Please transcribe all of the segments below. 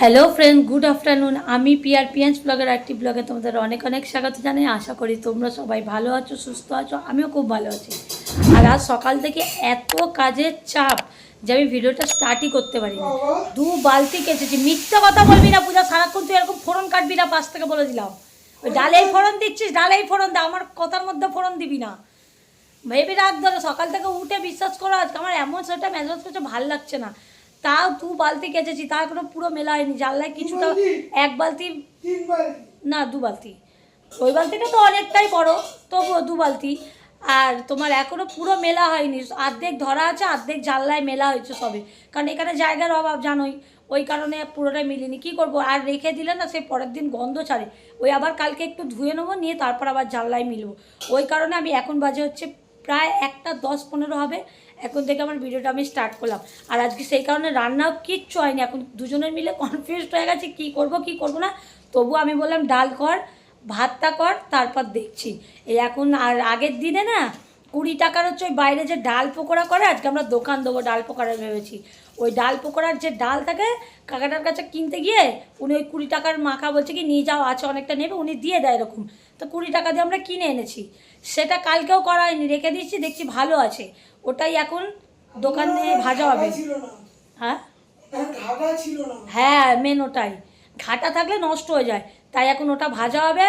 Hello friend good afternoon আমি পিয়ার পিয়ান্স ব্লগের একটি ব্লগে তোমাদের অনেক অনেক স্বাগত জানাই। আশা করি তোমরা সবাই ভালো আছো, সুস্থ আছো, আমিও খুব ভালো আছি। আর আজ সকাল থেকে এত কাজের চাপ যে আমি ভিডিওটা স্টার্টই করতে পারি না দু বালতি কেচেছি। মিথ্যা কথা বলবি না পূজা, সারাক্ষণ তুই এরকম ফোড়ন কাটবি না, পাশ থেকে বলে দিলাম। ওই ডালেই ফোড়ন দিচ্ছিস, ডালেই ফোড়ন দে, আমার কথার মধ্যে ফোড়ন দিবি না। ভেবে রাখ ধরো সকাল থেকে উঠে বিশ্বাস করো, আজকে আমার এমন সেটা মেজাজ করছে, ভালো লাগছে না। তাও দু বালতি কেচেছি তা এখনও পুরো মেলা হয়নি জানলায় কিছুটা এক বালতি? না দু বালতি। ওই বালতিটা তো অনেকটাই বড় তবুও দু বালতি। আর তোমার এখনও পুরো মেলা হয়নি অর্ধেক ধরা আছে অর্ধেক জানলায় মেলা হয়েছে সবে। কারণ এখানে জায়গার অভাব জানোই ওই কারণে পুরোটাই মিলিনি। কি করব আর রেখে দিলে না সে পরের দিন গন্ধ ছাড়ে। ওই আবার কালকে একটু ধুয়ে নেব নিয়ে তারপর আবার জানলায় মিলবো। ওই কারণে আমি এখন বাজে হচ্ছে প্রায় একটা দশ পনেরো হবে। এখন থেকে আমার ভিডিওটা আমি স্টার্ট করলাম। আর আজকে সেই কারণে রান্নাও কিচ্ছু হয়নি। এখন দুজনের মিলে কনফিউজড হয়ে গেছে, কি করব কি করব না? তবু আমি বললাম, ডাল কর, ভাতটা কর, তারপর দেখছি। এই এখন আর আগের দিনে না কুড়ি টাকার হচ্ছে ওই বাইরে যে ডাল পকোড়া করে আজকে আমরা দোকান দেবো ডাল পকোড়া ভেবেছি। ওই ডাল পকোড়ার যে ডাল থাকে কাকাটার কাছে কিনতে গিয়ে উনি ওই কুড়ি টাকার মাখা বলছে কি নিয়ে যাও আছে অনেকটা নেবে। উনি দিয়ে দেয় এরকম। তো কুড়ি টাকা দিয়ে আমরা কিনে এনেছি। সেটা কালকেও করা হয়নি রেখে দিচ্ছি দেখছি ভালো আছে। ওটাই এখন দোকানে ভাজা হবে। হ্যাঁ? হ্যাঁ মেন ওটাই। ঘাটা থাকলে নষ্ট হয়ে যায়। তাই এখন ওটা ভাজা হবে।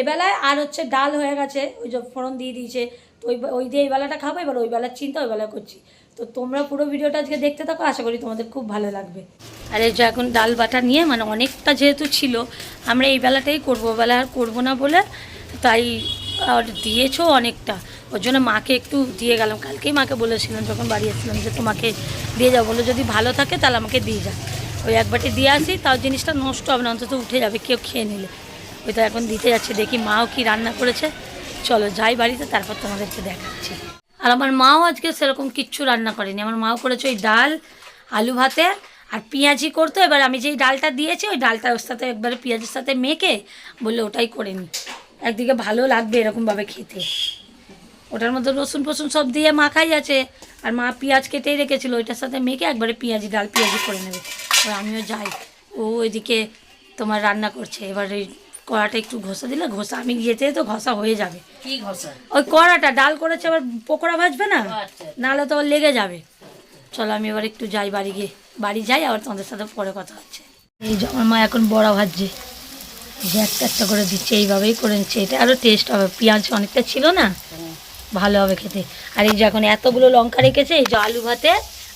এবেলায় আর হচ্ছে ডাল হয়ে গেছে ওই যে ফোড়ন দিয়ে দিয়েছে। তো ওই ওই দিয়ে এই বেলাটা খাব, এবার ওই বেলার চিন্তা, ওই বেলা করছি। তো তোমরা পুরো ভিডিওটা আজকে দেখতে থাকো, আশা করি তোমাদের খুব ভালো লাগবে। আর এই যে এখন ডাল বাটা নিয়ে মানে অনেকটা যেহেতু ছিল, আমরা এই বেলাটাই করব। বেলা আর করব না বলে তাই আর দিয়েছ অনেকটা। ওর জন্য মাকে একটু দিয়ে গেলাম। কালকেই মাকে বলেছিলাম, যখন বাড়ি এসেছিলাম, যে তোমাকে দিয়ে যাও বলে যদি ভালো থাকে, তাহলে আমাকে দিয়ে যা। ওই একবারটি দিয়ে আসি, তাও জিনিসটা নষ্ট হবে না, অন্তত উঠে যাবে কেউ খেয়ে নিলে। ওই তো এখন দিতে যাচ্ছে, দেখি মাও কি রান্না করেছে। চলো যাই বাড়িতে, তারপর তোমাদেরকে দেখাচ্ছি। আর আমার মাও আজকে সেরকম কিচ্ছু রান্না করেনি। আমার মাও করেছে ওই ডাল, আলু ভাতে আর পেঁয়াজি করতো। এবার আমি যেই ডালটা দিয়েছি, ওই ডালটা ওর সাথে একবারে পেঁয়াজের সাথে মেখে বললে ওটাই করে নি। একদিকে ভালো লাগবে এরকমভাবে খেতে। ওটার মধ্যে রসুন ফসুন সব দিয়ে মাখাই আছে। আর মা পেঁয়াজ কেটেই রেখেছিল, ওইটার সাথে মেখে একবারে পেঁয়াজি, ডাল পেঁয়াজি করে নেবে। আর আমিও যাই। ও ওইদিকে তোমার রান্না করছে। এবার ওই কড়াটা একটু ঘষা দিলে ঘষা আমি যেতে তো ঘষা হয়ে যাবে। কি ঘষা? ওই কড়াটা ডাল করেছে আবার পকোড়া ভাজবে না? আচ্ছা। নাহলে তো লেগে যাবে। চলো আমি এবার একটু যাই বাড়ি গিয়ে। বাড়ি যাই আবার তোমাদের সাথে পরে কথা হচ্ছে। এই যে আমার মা এখন বড়া ভাজছে। যে একটা একটা করে দিচ্ছে এইভাবেই করে নিচ্ছে এটা আরও টেস্ট হবে। পেঁয়াজ অনেকটা ছিল না? ভালো হবে খেতে। আর এই যে এখন এতগুলো লঙ্কা রেখেছে এই যে আলু ভাতে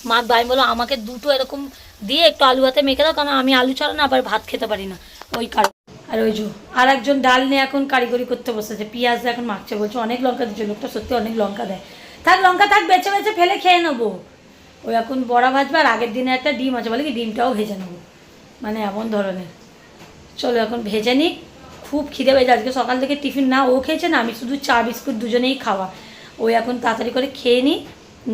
মা ভাই বলো আমাকে দুটো এরকম দিয়ে একটু আলু ভাতে মেখে দাও কারণ আমি আলু ছাড়া না আবার ভাত খেতে পারি না। ওই কারণ। আর ওই যে আর একজন ডাল নিয়ে এখন কারিগরি করতে বসেছে, পেঁয়াজ এখন মাখছে, বলছে অনেক লঙ্কা দিচ্ছে লোকটা সত্যি অনেক লঙ্কা দেয়। থাক, লঙ্কা থাক, বেছে বেছে ফেলে খেয়ে নেব। ওই এখন বড়া ভাজবে আর আগের দিনে একটা ডিম আছে, বলে কি ডিমটাও ভেজে নেব। মানে এমন ধরনের। চলো এখন ভেজে নিই, খুব খিদে পেয়েছে, আজকে সকাল থেকে টিফিন না, ও খেয়েছে না, আমি শুধু চা, বিস্কুট দুজনেই খাওয়া। ওই এখন তাড়াতাড়ি করে খেয়ে নিই,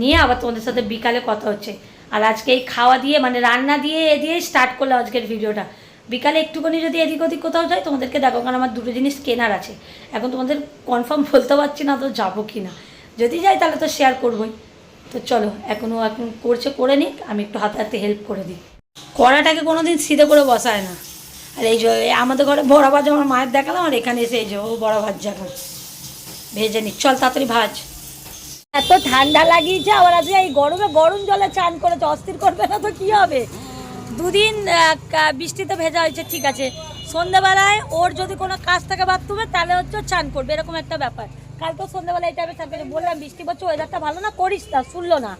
নিয়ে আবার তোমাদের সাথে বিকালে কথা হচ্ছে। আর আজকে এই খাওয়া দিয়ে মানে রান্না দিয়ে এ দিয়ে স্টার্ট করলাম আজকের ভিডিওটা বিকালে একটুখানি যদি এদিক ওদিক কোথাও যাই, তোমাদেরকে দেখো কারণ আমার দুটো জিনিস কেনার আছে। এখন তোমাদের কনফার্ম বলতে পারছি না তো যাব কি না। যদি যাই তাহলে তো শেয়ার করবোই। তো চলো এখনও এখন করছে, করে নিক, আমি একটু হাতে হাতে হেল্প করে দিই। কড়াটাকে কোনো দিন সিধে করে বসায় না। আর এই যে আমাদের ঘরে বড়া ভাজা আমার মায়ের দেখালাম, আর এখানে এসে এই যে, ও বড়া ভাজছে এখন ভেজে নিক। চল তাড়াতাড়ি ভাজ। এত ঠান্ডা লাগিয়েছে, আবার আজকে এই গরমে গরম জলে চান করেছে অস্থির করবে না তো কি হবে? দুদিন বৃষ্টিতে ভেজা হয়েছে, ঠিক আছে। সন্ধ্যাবেলায় ওর যদি কোনো কাজ থাকে বাথরুমে, তাহলে হচ্ছে চান করবে, এরকম একটা ব্যাপার। কালকে সন্ধ্যাবেলায় এই টাইমে চান করে বললাম, বৃষ্টি পড়ছে ওয়েদারটা ভালো না, করিস না, শুনলো না।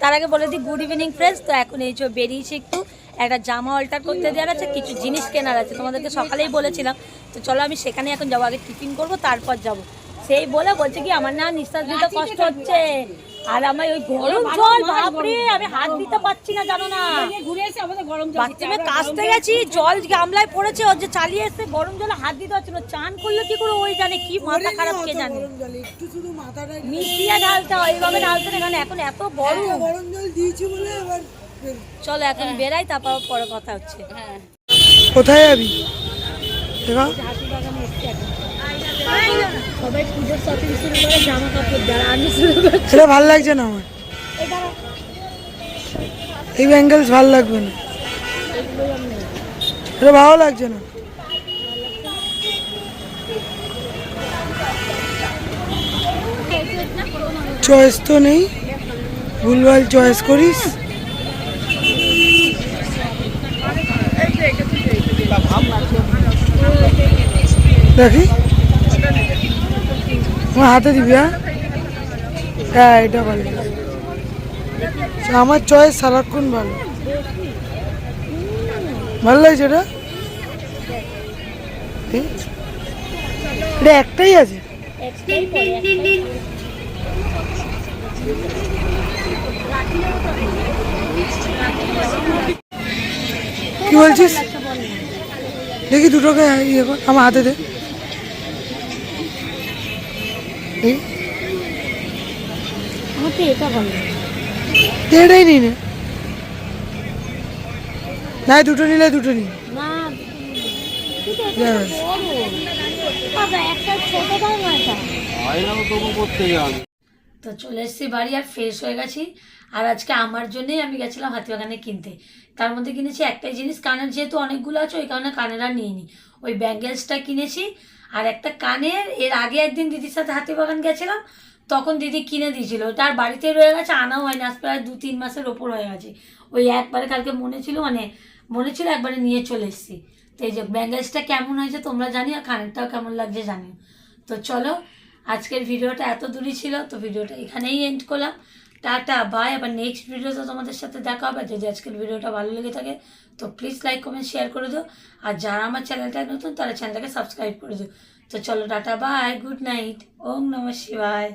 তার আগে বলে দিই গুড ইভিনিং ফ্রেন্ডস তো এখন এই যে বেরিয়েছে একটু, একটা জামা অল্টার করতে দেওয়ার আছে, কিছু জিনিস কেনার আছে, তোমাদেরকে সকালেই বলেছিলাম। তো চলো আমি সেখানে এখন যাব, আগে টিফিন করব, তারপর যাব। সেই বলে বলছে কি, আমার না নিঃশ্বাস নিতে কষ্ট হচ্ছে। আর আমার ওই গরম জল বাপরে আমি হাত দিতে পারছি না জানো না। ঘুরে এসে আমাদের গরম বাথরুমে কাচতে গেছি জল গামলায় পড়েছে ওর যে চালিয়ে এসে গরম জলে হাত দিতে পারছিল চান করলে কি করে ওই জানে কি মাথা খারাপ কে জানে। গরম জল একটু শুধু মাথাটা মিশিয়ে ঢালতে হয় এইভাবে ঢালতে না কারণ এখন এত গরম। গরম জল দিয়েছি বলে এবার চলো এখন বেরাই তারপর পরে কথা হচ্ছে। হ্যাঁ। কোথায় যাবি? দেখা। সবাই পুজোর শপিং শুরু করে জামা কাপড় দেয় আমি শুরু করছি। সেটা ভালো লাগছে না আমার। এই ব্যাঙ্গেলস ভালো লাগবে না। এটা ভালো লাগছে না। চয়েস তো নেই। ভুলভাল চয়েস করিস। দেখি। আমার হাতে দিবি হ্যাঁ? হ্যাঁ এটা ভালো আমার চয়েস সারাক্ষণ ভালো ভালো লাগছে এটা? এটা একটাই আছে। কি বলছিস? দেখি দুটোকে ইয়ে কর, আমার হাতে দে। আমার তো এটা ভালো এটাই নিই নে। না দুটো নিলে দুটো নিই তো চলে এসছি বাড়ি আর ফ্রেশ হয়ে গেছি। আর আজকে আমার জন্যই আমি গেছিলাম হাতিবাগানে কিনতে। তার মধ্যে কিনেছি একটাই জিনিস, কানের যেহেতু অনেকগুলো আছে, ওই কারণে কানের আর নিয়ে নিইনি। ওই ব্যাঙ্গেলসটা কিনেছি, আর একটা কানের, এর আগে একদিন দিদির সাথে হাতিবাগান গেছিলাম, তখন দিদি কিনে দিয়েছিল। তার বাড়িতে রয়ে গেছে, আনাও হয়নি, আজ প্রায় দু তিন মাসের ওপর হয়ে গেছে। ওই একবারে কালকে মনে ছিল মানে মনে ছিল একবারে নিয়ে চলে এসেছি। তো এই যে ব্যাঙ্গেলসটা কেমন হয়েছে তোমরা জানি আর কানেরটাও কেমন লাগছে জানিও। তো চলো, আজকের ভিডিওটা এত দূরই ছিল, তো ভিডিওটা এখানেই এন্ড করলাম। টাটা বাই আবার নেক্সট ভিডিওতে তোমাদের সাথে দেখা হবে। যদি আজকের ভিডিওটা ভালো লেগে থাকে, তো প্লিজ লাইক কমেন্ট শেয়ার করে দিও। আর যারা আমার চ্যানেলটা নতুন, তারা চ্যানেলটাকে সাবস্ক্রাইব করে দিও। তো চলো টাটা বাই গুড নাইট ওম নমঃ শিবায়।